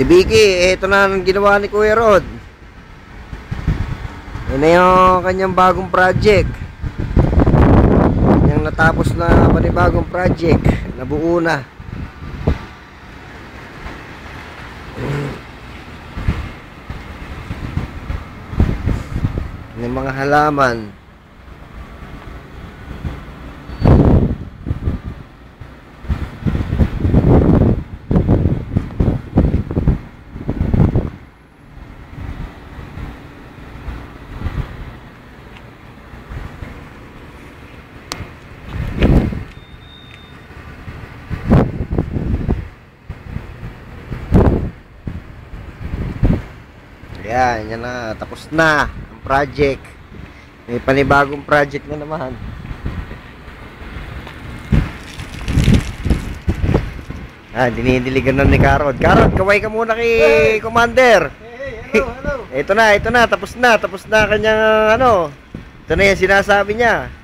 Tibiki, ito na ang ginawa ni Kuya Rod. Yan na yung kanyang bagong project. Yung natapos na panibagong project. Nabuo na. Yung mga halaman. Yan, yan na. Tapos na ang project. May panibagong project na naman. Ah, dinidiligan na ni Karod. Karod, kaway ka muna kay Commander. Hey, hello, hello. Ito na, ito na. Tapos na. Tapos na kanyang ano. Ito na yan sinasabi niya.